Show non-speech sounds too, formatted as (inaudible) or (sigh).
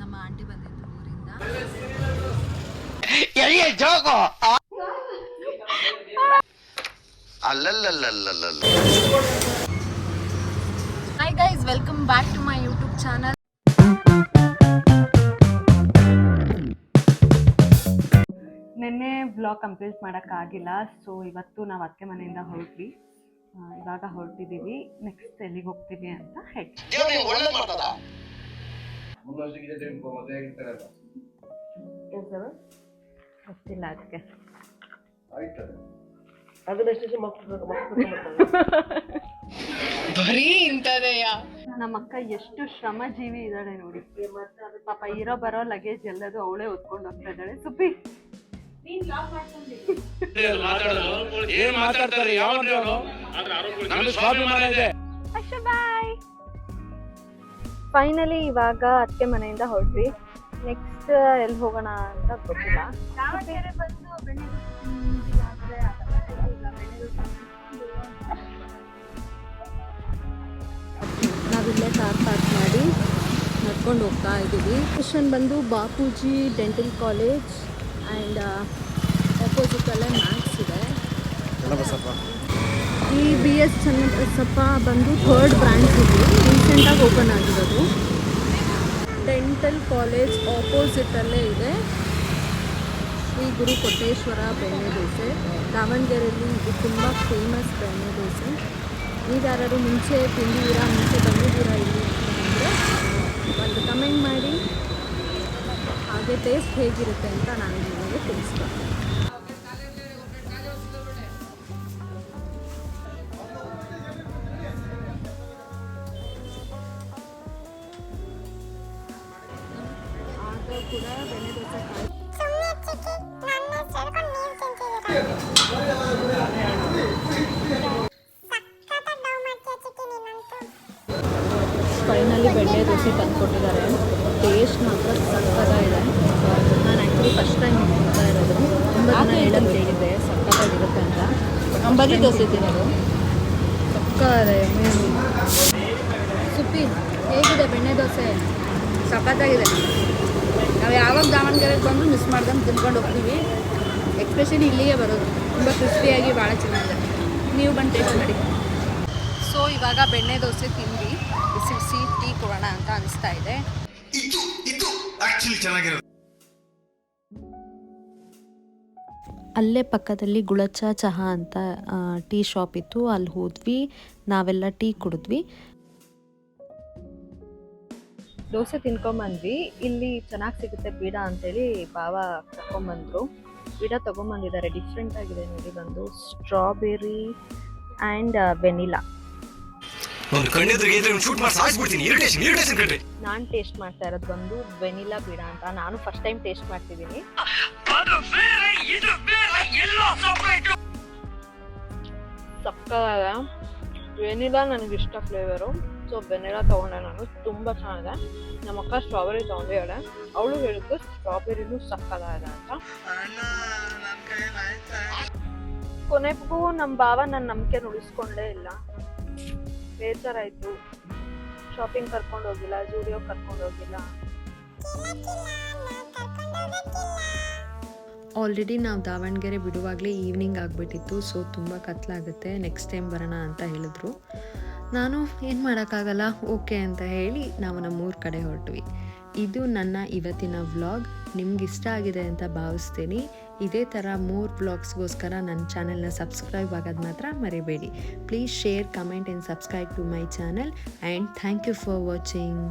ನಮ್ಮ ಆಂಟಿ ಬಂದಿದ್ರು ಊರಿಂದ. ಅಲ್ಲಲ್ಲಲ್ಲಲ್ಲಲ್ಲ hi guys welcome back to my YouTube channel ನಿನ್ನೆ ಬ್ಲಾಗ್ ಕಂಪ್ಲೀಟ್ ಮಾಡೋಕ್ಕಾಗಿಲ್ಲ ಸೊ ಇವತ್ತು ನಾವು ಅತ್ತೆ ಮನೆಯಿಂದ ಹೊರಟ್ವಿ. ಇವಾಗ ಹೊರಟಿದ್ದೀವಿ ನೆಕ್ಸ್ಟ್ ಎಲ್ಲಿಗೆ ಹೋಗ್ತೀವಿ ಅಂತ ಹೇಳಿ. ಗೊತ್ತಿಲ್ಲ ಅದಕ್ಕೆ. (laughs) ಬರೀ ಇಂಥದೆಯ? ನಮ್ಮ ಅಕ್ಕ ಎಷ್ಟು ಶ್ರಮ ಜೀವಿ ಇದ್ದಾಳೆ ನೋಡಿ. ಪಾಪ ಇರೋ ಬರೋ ಲಗೇಜ್ ಎಲ್ಲದು ಅವಳೇ ಹೊತ್ಕೊಂಡು ಹೋಗ್ತಾ ಇದ್ದಾಳೆ. ಸುಬ್ಬಿ! ಏನ್ ಮಾತಾಡ್ತಾರೆ ಯಾವ ನಮ್ದು ಸ್ವಾಭಿಮಾನ ಇದೆ. ಫೈನಲಿ ಇವಾಗ ಅತ್ತೆ ಮನೆಯಿಂದ ಹೊರಟ್ವಿ. ನೆಕ್ಸ್ಟ್ ಎಲ್ಲಿ ಹೋಗೋಣ ಅಂತ ಗೊತ್ತಿಲ್ಲ. ನಾವಿಲ್ಲೇ ಕಾರ್ ಪಾರ್ಕ್ ಮಾಡಿ ನಡ್ಕೊಂಡು ಹೋಗ್ತಾ ಇದ್ದೀವಿ. ಸ್ಟೇಷನ್ ಬಂದು ಬಾಪೂಜಿ ಡೆಂಟಲ್ ಕಾಲೇಜ್ ಆ್ಯಂಡ್ ಅಪೋಸಿಟಲ್ಲೇ ಮ್ಯಾಕ್ಸ್ ಇದೆ. ಈ ಬಿ ಎಸ್ ಚನ್ನಬಸಪ್ಪ ಬಂದು ಥರ್ಡ್ ಬ್ರ್ಯಾಂಚ್ ಇದು. ರೀಸೆಂಟಾಗಿ ಓಪನ್ ಆಗಿರೋದು. ಡೆಂಟಲ್ ಕಾಲೇಜ್ ಆಪೋಸಿಟಲ್ಲೇ ಇದೆ. ಶ್ರೀ ಗುರು ಕೊಟ್ಟೇಶ್ವರ ಬೆಣ್ಣೆ ದೋಸೆ. ದಾವಣಗೆರೆಯಲ್ಲಿ ಇದು ತುಂಬ ಫೇಮಸ್ ಬೆಣ್ಣೆ ದೋಸೆ. ನೀವು ಯಾರು ಮುಂಚೆ ತಿಂದಿದ್ದೀರಾ ಮುಂಚೆ ಬಂದಿದ್ದೀರಾ ಇಲ್ಲಿ ಅಂದರೆ ಒಂದು ಕಮೆಂಟ್ ಮಾಡಿ. ಹಾಗೆ ಟೇಸ್ಟ್ ಹೇಗಿರುತ್ತೆ ಅಂತ ನಾನು ನಿಮಗೆ ತಿಳಿಸ್ತೀನಿ ಆಗ ಕೂಡ ಬೆಣ್ಣೆ ದೋಸೆ ಫೈನಲಿ ಬೆಣ್ಣೆ ದೋಸೆ ತಂದುಕೊಟ್ಟಿದ್ದಾರೆ. ಟೇಸ್ಟ್ ಮಾತ್ರ ಸಕ್ಕತ್ತಾಗಿದೆ. ನಾನು ಆ್ಯಕ್ಚುಲಿ ಫಸ್ಟ್ ಟೈಮ್ ತಿಂತಾ ಇರೋದು. ತುಂಬ ಜನ ಹೇಳೋದು ಕೇಳಿದ್ದೆ ಸಕ್ಕತ್ತಾಗಿರುತ್ತೆ ಅಂತ. ಅಂಬಲಿ ದೋಸೆ ತಿನ್ನೋದು. ಸಕ್ಕರೆ ಸುಪ್ಪಿ ಹೇಗಿದೆ ಬೆಣ್ಣೆ ದೋಸೆ? ಸಖತ್ತಾಗಿದೆ ನಾವು ಯಾವಾಗ ದಾವಣಗೆರೆಗೆ ಬಂದು ಮಿಸ್ ಮಾಡ್ದಂಗೆ ತಿನ್ಕೊಂಡು ಹೋಗ್ತೀವಿ. ಎಕ್ಸ್ಪೆಷಲಿ ಇಲ್ಲಿಗೆ ಬರೋದು. ತುಂಬ ಕ್ರಿಸ್ಪಿಯಾಗಿ ಭಾಳ ಚೆನ್ನಾಗಿದೆ. ನೀವು ಬಂದು ಟೇಸ್ಟ್ ಮಾಡಿ. ಸೊ ಇವಾಗ ಬೆಣ್ಣೆ ದೋಸೆ ತಿಂದ್ವಿ. ಬಿಸಿ ಬಿಸಿ ಟೀ ಕೊಡೋಣ ಅಂತ ಅನಿಸ್ತಾ ಇದೆ. ಇದು ಇದು ಆಕ್ಚುಲಿ ಚೆನ್ನಾಗಿರೋದು. ಅಲ್ಲೇ ಪಕ್ಕದಲ್ಲಿ ಗುಳಚ ಚಹಾ ಅಂತ ಟೀ ಶಾಪ್ ಇತ್ತು. ಅಲ್ಲಿ ಹೋದ್ವಿ. ನಾವೆಲ್ಲ ಟೀ ಕುಡಿದ್ವಿ. ದೋಸೆ ತಿನ್ಕೊಂಬಂದ್ವಿ. ಇಲ್ಲಿ ಚೆನ್ನಾಗಿ ಸಿಗುತ್ತೆ ಪೀಡ ಅಂತೇಳಿ ಬಾವ ಕರ್ಕೊಂಬಂದರು ಬೀಡ ತೊಗೊಂಬಂದಿದ್ದಾರೆ ಡಿಫ್ರೆಂಟ್ ಆಗಿದೆ ನೋಡಿ ಬಂದು. ಸ್ಟ್ರಾಬೆರಿ ಆ್ಯಂಡ್ ವೆನಿಲಾ ನಾನು ಟೇಸ್ಟ್ ಮಾಡ್ತಾ ಇರೋದು ಬಂದು ವೆನಿಲಾ ಬೀಡ ಅಂತ. ನಾನು ಫಸ್ಟ್ ಟೈಮ್ ಟೇಸ್ಟ್ ಮಾಡ್ತಿದ್ದೀನಿ. ಸಕ್ಕತ್ತಾಗ ವೆನಿಲಾ ನನಗೆ ಇಷ್ಟ ಫ್ಲೇವರು ಸೊ ಬೆನ್ನೆಲ್ಲ ತೊಗೊಂಡೆ ನಾನು. ತುಂಬ ಚೆನ್ನಾಗಿದೆ. ನಮ್ಮ ಅಕ್ಕ ಸ್ಟ್ರಾಬೆರಿ ತೊಗೊಂಡಿದ್ದಾಳೆ ಅವಳು ಹೇಳಿದ್ದು ಸ್ಟ್ರಾಬೆರಿನೂ ಸಕ್ಕದಾಗಿದೆ ಅಂತ. ಕೊನೆಗೂ ನಮ್ಮ ಭಾವ ನನ್ನ ನಂಬಿಕೆ ಉಳಿಸ್ಕೊಂಡೇ ಇಲ್ಲ. ಬೇಜಾರಾಯಿತು. ಶಾಪಿಂಗ್ ಕರ್ಕೊಂಡು ಹೋಗಿಲ್ಲ ಜೂಡಿಯೋ ಕರ್ಕೊಂಡು ಹೋಗಿಲ್ಲ. ಆಲ್ರೆಡಿ ನಾವು ದಾವಣಗೆರೆ ಬಿಡುವಾಗಲೇ ಈವ್ನಿಂಗ್ ಆಗಿಬಿಟ್ಟಿತ್ತು ಸೊ ತುಂಬ ಕತ್ಲಾಗುತ್ತೆ. ನೆಕ್ಸ್ಟ್ ಟೈಮ್ ಬರೋಣ ಅಂತ ಹೇಳಿದ್ರು. ನಾನು ಏನು ಮಾಡೋಕ್ಕಾಗಲ್ಲ? ಓಕೆ ಅಂತ ಹೇಳಿ ನಾವು ನಮ್ಮೂರ ಕಡೆ ಹೊರಟ್ವಿ. ಇದು ನನ್ನ ಇವತ್ತಿನ ವ್ಲಾಗ್. ನಿಮ್ಗೆ ಇಷ್ಟ ಆಗಿದೆ ಅಂತ ಭಾವಿಸ್ತೀನಿ. ಇದೇ ಥರ ಮೂರು ವ್ಲಾಗ್ಸ್ಗೋಸ್ಕರ ನನ್ನ ಚಾನೆಲ್ನ ಸಬ್ಸ್ಕ್ರೈಬ್ ಆಗೋದು ಮಾತ್ರ ಮರಿಬೇಡಿ. Please share, comment and subscribe to my channel. And thank you for watching.